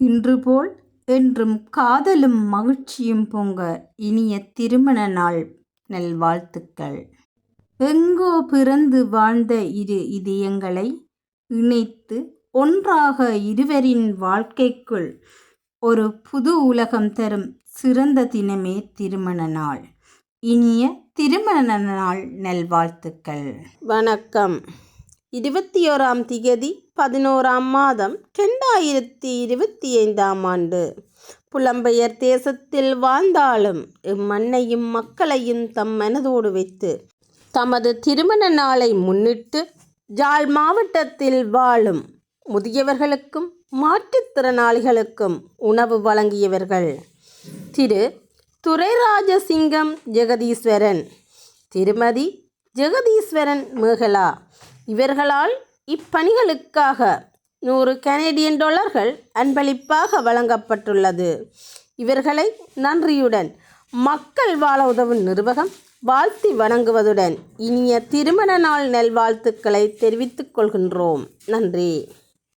இன்று போல் என்றும் காதலும் மகிழ்ச்சியும் பொங்க இனிய திருமண நாள். நல்வாழ்த்துக்கள். எங்கோ பிறந்து வாழ்ந்த இரு இதயங்களை இணைத்து ஒன்றாக இருவரின் வாழ்க்கைக்குள் ஒரு புது உலகம் தரும் சிறந்த தினமே திருமண நாள். இனிய திருமண நாள். நல்வாழ்த்துக்கள். வணக்கம். இருபத்தி ஓராம் திகதி பதினோராம் மாதம் ரெண்டாயிரத்தி இருபத்தி ஐந்தாம் ஆண்டு. புலம்பெயர் தேசத்தில் வாழ்ந்தாலும் இம்மண்ணையும் மக்களையும் தம் மனதோடு வைத்து தமது திருமண நாளை முன்னிட்டு ஜாழ் மாவட்டத்தில் வாழும் முதியவர்களுக்கும் மாற்றுத்திறனாளிகளுக்கும் உணவு வழங்கியவர்கள் திரு. துரைராஜசிங்கம் ஜெகதீஸ்வரன் திருமதி ஜெகதீஸ்வரன் மேகலா இவர்களால் இப்பணிகளுக்காக நூறு கனேடியன் டாலர்கள் அன்பளிப்பாக வழங்கப்பட்டுள்ளது. இவர்களை நன்றியுடன் மக்கள் வாழ உதவும் நிர்வாகம் வாழ்த்தி வணங்குவதுடன் இனிய திருமண நாள் நல்வாழ்த்துக்களை தெரிவித்துக் கொள்கின்றோம். நன்றி.